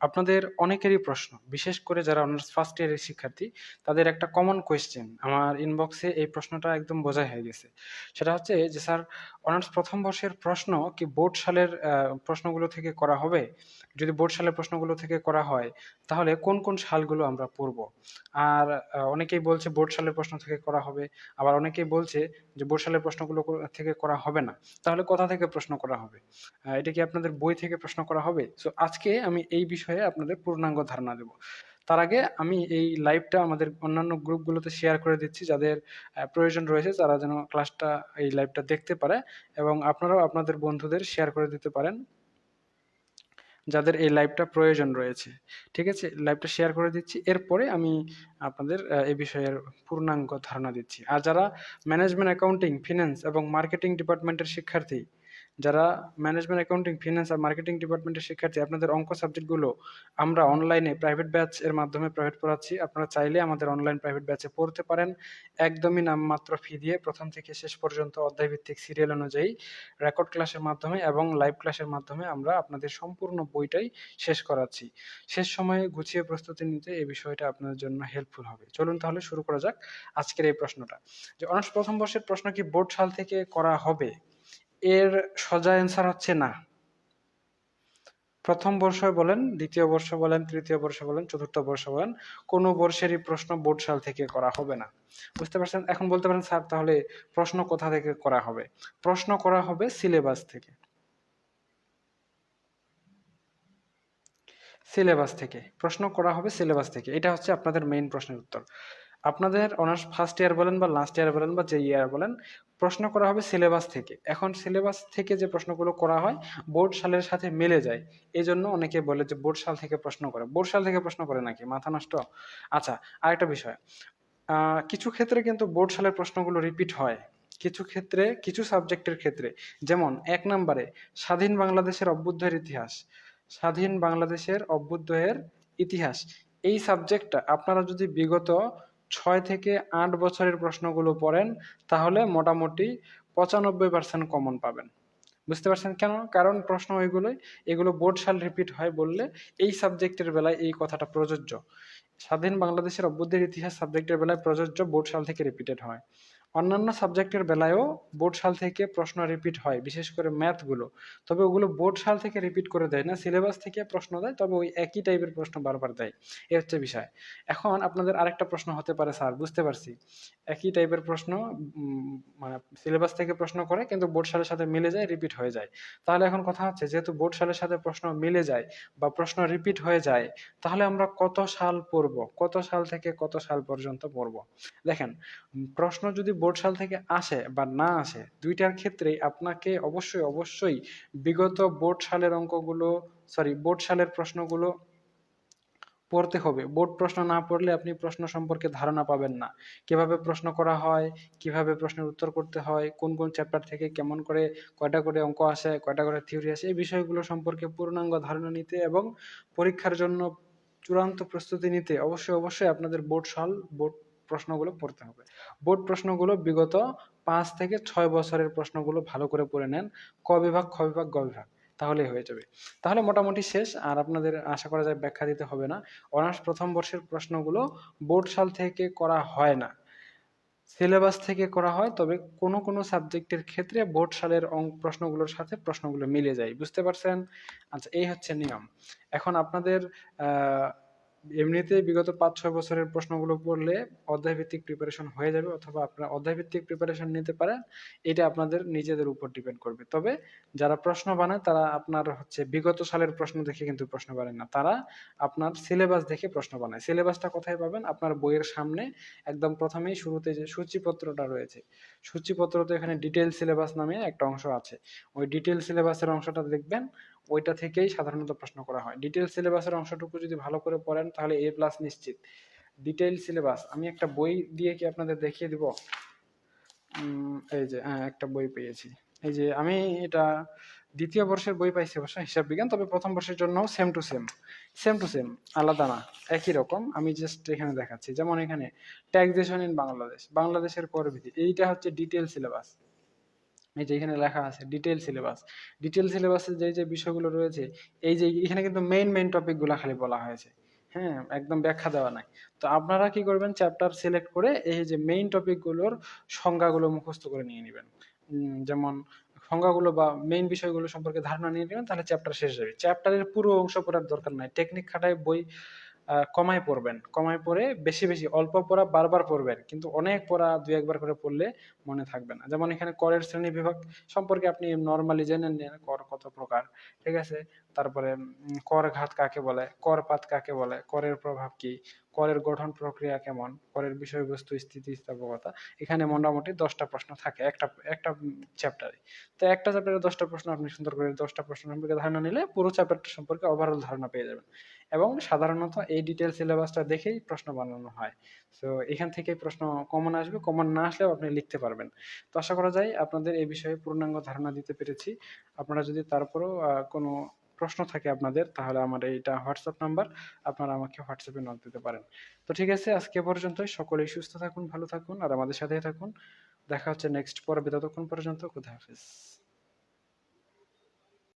আপনাদের অনেকেরই প্রশ্ন, বিশেষ করে যারা অনার্স ফার্স্ট ইয়ারের শিক্ষার্থী, তাদের একটা কমন কোয়েশ্চেন আমার ইনবক্সে এই প্রশ্নটা একদম বোঝাই হয়ে গেছে। সেটা হচ্ছে যে স্যার অনার্স প্রথম বর্ষের প্রশ্ন কি বোর্ড সালের প্রশ্নগুলো থেকে করা হবে? যদি বোর্ড সালের প্রশ্নগুলো থেকে করা হয়, তাহলে কোন, কোন সালগুলো আমরা পড়ব? আর অনেকেই বলছে বোর্ড সালের প্রশ্ন থেকে করা হবে। আবার অনেকেই বলছে যে বোর্ড সালের প্রশ্নগুলো থেকে করা হবে না। তাহলে কোথা থেকে প্রশ্ন করা হবে? এটা কি আপনাদের বই থেকে প্রশ্ন করা হবে? সো আজকে আমি এই বিষয়ে আপনাদের পূর্ণাঙ্গ ধারণা দেব। তার আগে আমি এই লাইভটা আমাদের অন্যান্য গ্রুপগুলোতে শেয়ার করে দিচ্ছি যাদের প্রয়োজন রয়েছে তারা যেন ক্লাসটা এই লাইভটা দেখতে পারে এবং আপনারাও আপনাদের বন্ধুদের শেয়ার করে দিতে পারেন। যাদের এই লাইভটা প্রয়োজন রয়েছে। ঠিক আছে? লাইভটা শেয়ার করে দিচ্ছি। এরপরে আমি আপনাদের এ বিষয়ের পূর্ণাঙ্গ ধারণা দিচ্ছি। আর যারা ম্যানেজমেন্ট অ্যাকাউন্টিং, ফিন্যান্স এবং মার্কেটিং ডিপার্টমেন্টের শিক্ষার্থী, যারা ম্যানেজমেন্ট অ্যাকাউন্টিং, ফিনান্স আর মার্কেটিং ডিপার্টমেন্টের শিক্ষার্থী, আপনাদের অঙ্ক সাবজেক্টগুলো আমরা অনলাইনে প্রাইভেট ব্যাচ এর মাধ্যমে প্রাইভেট পড়াচ্ছি। আপনারা চাইলে আমাদের অনলাইন প্রাইভেট ব্যাচে পড়তে পারেন। একদমই নামমাত্র ফি দিয়ে প্রথম থেকে শেষ পর্যন্ত অধ্যায়ভিত্তিক সিরিয়াল অনুযায়ী রেকর্ড ক্লাসের মাধ্যমে এবং লাইভ ক্লাসের মাধ্যমে আমরা আপনাদের সম্পূর্ণ বইটাই শেষ করাচ্ছি। শেষ সময়ে গুছিয়ে প্রস্তুতি নিতে এই বিষয়টা আপনাদের জন্য হেল্পফুল হবে। চলুন তাহলে শুরু করা যাক আজকের এই প্রশ্নটা। যে অনার্স প্রথম বর্ষের প্রশ্ন কি বোর্ড সাল থেকে করা হবে? এর সোজা অ্যান্সার হচ্ছে না। প্রথম বর্ষ বলেন, দ্বিতীয় বর্ষ বলেন, তৃতীয় বর্ষ বলেন, চতুর্থ বর্ষ বলেন, কোন বর্ষেরই প্রশ্ন বোর্ড সাল থেকে করা হবে না। বুঝতে পারছেন? এখন বলতে পারেন স্যার তাহলে প্রশ্ন কোথা থেকে করা হবে? প্রশ্ন করা হবে সিলেবাস থেকে। সিলেবাস থেকে। প্রশ্ন করা হবে সিলেবাস থেকে। এটা হচ্ছে আপনাদের মেইন প্রশ্নের উত্তর। আপনাদের অনার্স ফার্স্ট ইয়ার বলেন বা লাস্ট ইয়ার বলেন বা যে ইয়ার বলেন, প্রশ্ন করা হবে সিলেবাস থেকে। এখন সিলেবাস থেকে যে প্রশ্নগুলো করা হয়, বোর্ড সালের সাথে মিলে যায়। এজন্য অনেকে বলে যে বোর্ড সাল থেকে প্রশ্ন করে। বোর্ড সাল থেকে প্রশ্ন করে নাকি? মাথা নষ্ট? আচ্ছা, আরেকটা বিষয়। কিছু ক্ষেত্রে কিন্তু বোর্ড সালের প্রশ্নগুলো রিপিট হয়। কিছু ক্ষেত্রে, কিছু সাবজেক্টের ক্ষেত্রে। যেমন এক নাম্বারে স্বাধীন বাংলাদেশের অভ্যুদয়ের ইতিহাস। স্বাধীন বাংলাদেশের অভ্যুদয়ের ইতিহাস। এই সাবজেক্টটা আপনারা যদি বিগত ৬ থেকে আট বছরের প্রশ্নগুলো পড়েন, তাহলে মোটামুটি ৯৫% কমন পাবেন। বুঝতে পারছেন কেন? কারণ প্রশ্ন ওইগুলোই, এগুলো বোর্ড সাল রিপিট হয় বললে এই সাবজেক্টের বেলায় এই কথাটা প্রযোজ্য। স্বাধীন বাংলাদেশের অভ্যুদয়ের ইতিহাস সাবজেক্টের বেলায় প্রযোজ্য, বোর্ড সাল থেকে রিপিটেড হয়। অন্যান্য সাবজেক্টের বেলায়ও বোর্ড সাল থেকে প্রশ্ন রিপিট হয়, বিশেষ করে ম্যাথগুলো। তবে ওগুলো বোর্ড সাল থেকে রিপিট করে দেয় না, সিলেবাস থেকে প্রশ্ন দেয়, তবে ওই একই টাইপের প্রশ্ন বারবার দেয়। এ হচ্ছে বিষয়। এখন আপনাদের আরেকটা প্রশ্ন হতে পারে স্যার বুঝতে পারছি। একই টাইপের প্রশ্ন মানে সিলেবাস থেকে প্রশ্ন করে কিন্তু বোর্ড সালের সাথে মিলে যায়, রিপিট হয়ে যায়। তাহলে এখন কথা হচ্ছে যেহেতু বোর্ড সালের সাথে প্রশ্ন মিলে যায় বা প্রশ্ন রিপিট হয়ে যায়, তাহলে আমরা কত সাল পড়ব? কত সাল থেকে কত সাল পর্যন্ত পড়ব? দেখেন, প্রশ্ন যদি বোর্ড সাল থেকে আসে বা না আসে, ২ টার ক্ষেত্রেই আপনাকে অবশ্যই, অবশ্যই বিগত বোর্ড সালের অঙ্কগুলো সরি বোর্ড সালের প্রশ্নগুলো পড়তে হবে। বোর্ড প্রশ্ন না পড়লে আপনি প্রশ্ন সম্পর্কে ধারণা পাবেন না। কীভাবে প্রশ্ন করা হয়, কীভাবে প্রশ্নের উত্তর করতে হয়, কোন, কোন চ্যাপ্টার থেকে কেমন করে কয়টা করে অঙ্ক আসে, কয়টা করে থিওরি আসে, এই বিষয়গুলো সম্পর্কে পূর্ণাঙ্গ ধারণা নিতে এবং পরীক্ষার জন্য চূড়ান্ত প্রস্তুতি নিতে অবশ্যই, অবশ্যই আপনাদের বোর্ড সাল, বোর্ড প্রশ্নগুলো পড়তে হবে। বোর্ড প্রশ্নগুলো বিগত পাঁচ থেকে ছয় বছরের প্রশ্নগুলো ভালো করে পড়ে নেন। ক বিভাগ, খ বিভাগ, গ বিভাগ। তাহলেই হয়ে যাবে। তাহলে মোটামুটি শেষ। আর আপনাদের আশা করা যায় ব্যাখ্যা দিতে হবে না। অনার্স প্রথম বর্ষের প্রশ্নগুলো বোর্ড সাল থেকে করা হয় না। সিলেবাস থেকে করা হয়, তবে কোনো, কোনো সাবজেক্টের ক্ষেত্রে বোর্ড সালের প্রশ্নগুলোর সাথে প্রশ্নগুলো মিলে যায়। বুঝতে পারছেন? আচ্ছা, এই হচ্ছে নিয়ম। এখন আপনাদের আ এমনিতেই বিগত ৫-৬ বছরের প্রশ্নগুলো পড়লে অধ্যায়ভিত্তিক প্রিপারেশন হয়ে যাবে অথবা আপনারা অধ্যায়ভিত্তিক প্রিপারেশন নিতে পারেন। এটা আপনাদের নিজেদের উপর ডিপেন্ড করবে। তবে যারা প্রশ্ন বানায় তারা আপনার হচ্ছে বিগত সালের প্রশ্ন দেখে কিন্তু প্রশ্ন বানায় না। তারা আপনার সিলেবাস দেখে প্রশ্ন বানায়। সিলেবাসটা কোথায় পাবেন? আপনার বইয়ের সামনে একদম প্রথমেই শুরুতে যে সূচিপত্রটা রয়েছে, সূচিপত্রতে এখানে ডিটেইল সিলেবাস নামে একটা অংশ আছে। ওই ডিটেইল সিলেবাসের অংশটা দেখবেন, ওইটা থেকেই সাধারণত প্রশ্ন করা হয়। ডিটেইল সিলেবাসের অংশটুকু যদি ভালো করে পড়েন তাহলে এ প্লাস নিশ্চিত। ডিটেইল সিলেবাস আমি একটা বই দিয়ে কি আপনাদের দেখিয়ে দিব? এই যে হ্যাঁ, একটা বই পেয়েছি। এই যে আমি এটা দ্বিতীয় বর্ষের বই পাইছি অবশ্য হিসাব বিজ্ঞান। তবে প্রথম বর্ষের জন্যও same to same. Same to same আলাদা না। একই রকম। আমি জাস্ট এখানে দেখাচ্ছি। যেমন এখানে ট্যাক্সেশন ইন বাংলাদেশ, বাংলাদেশের করবিধি এইটা হচ্ছে ডিটেইল সিলেবাস। এই যে এখানে লেখা আছে ডিটেল সিলেবাস ডিটেল সিলেবাসে যে যে বিষয়গুলো রয়েছে এই যে এখানে কিন্তু মেইন মেইন টপিকগুলো খালি বলা হয়েছে হ্যাঁ একদম ব্যাখ্যা দেওয়া নাই। তো আপনারা কি করবেন চ্যাপ্টার সিলেক্ট করে এই যে মেইন টপিকগুলোর সংজ্ঞাগুলো মুখস্থ করে নিয়ে নেবেন। যেমন সংজ্ঞাগুলো বা মেইন বিষয়গুলো সম্পর্কে ধারণা নিয়ে নেবেন, তাহলে চ্যাপ্টার শেষ যাবে। চ্যাপ্টারের পুরো অংশ পড়ার দরকার নাই। টেকনিক খাটায় বই কমায় পড়বেন। কমায় পড়ে বেশি বেশি, অল্প পড়া বারবার পড়বেন। কিন্তু অনেক পড়া দুই একবার করে পড়লে মনে থাকবে না। যেমন এখানে করের শ্রেণি বিভাগ সম্পর্কে আপনি নর্মালি জেনে নেন, কর কত প্রকার, ঠিক আছে? তারপরে কর ঘাত কাকে বলে? কর পাত কাকে বলে? করের প্রভাব কি? করের গঠন প্রক্রিয়া কেমন? করের বিষয়বস্তু স্থিতিস্থাপকতা এখানে মোটামুটি দশটা প্রশ্ন থাকে, একটা একটা চ্যাপ্টারে তো একটা চ্যাপ্টারে দশটা প্রশ্ন আপনি সুন্দর করে দশটা প্রশ্ন সম্পর্কে ধারণা নিলে পুরো চ্যাপ্টারটা সম্পর্কে ওভারঅল ধারণা পেয়ে যাবেন। এবং সাধারণত এই ডিটেল সিলেবাসটা দেখেই প্রশ্ন বানানো হয়। তো এখান থেকেই প্রশ্ন কমন আসবে কমন না আসলেও আপনি লিখতে পারবেন। তো আশা করা যায় আপনাদের এই বিষয়ে পূর্ণাঙ্গ ধারণা দিতে পেরেছি। আপনারা যদি তারপরও কোনো প্রশ্ন থাকে আপনাদের, তাহলে আমার এইটা হোয়াটসঅ্যাপ নাম্বার, আপনারা আমাকে হোয়াটসঅ্যাপে নক দিতে পারেন। তো ঠিক আছে, আজকে পর্যন্তই। সকলেই সুস্থ থাকুন, ভালো থাকুন, আর আমাদের সাথেই থাকুন। দেখা হচ্ছে নেক্সট পর্বে, ততক্ষণ পর্যন্ত, খুদা হাফিজ।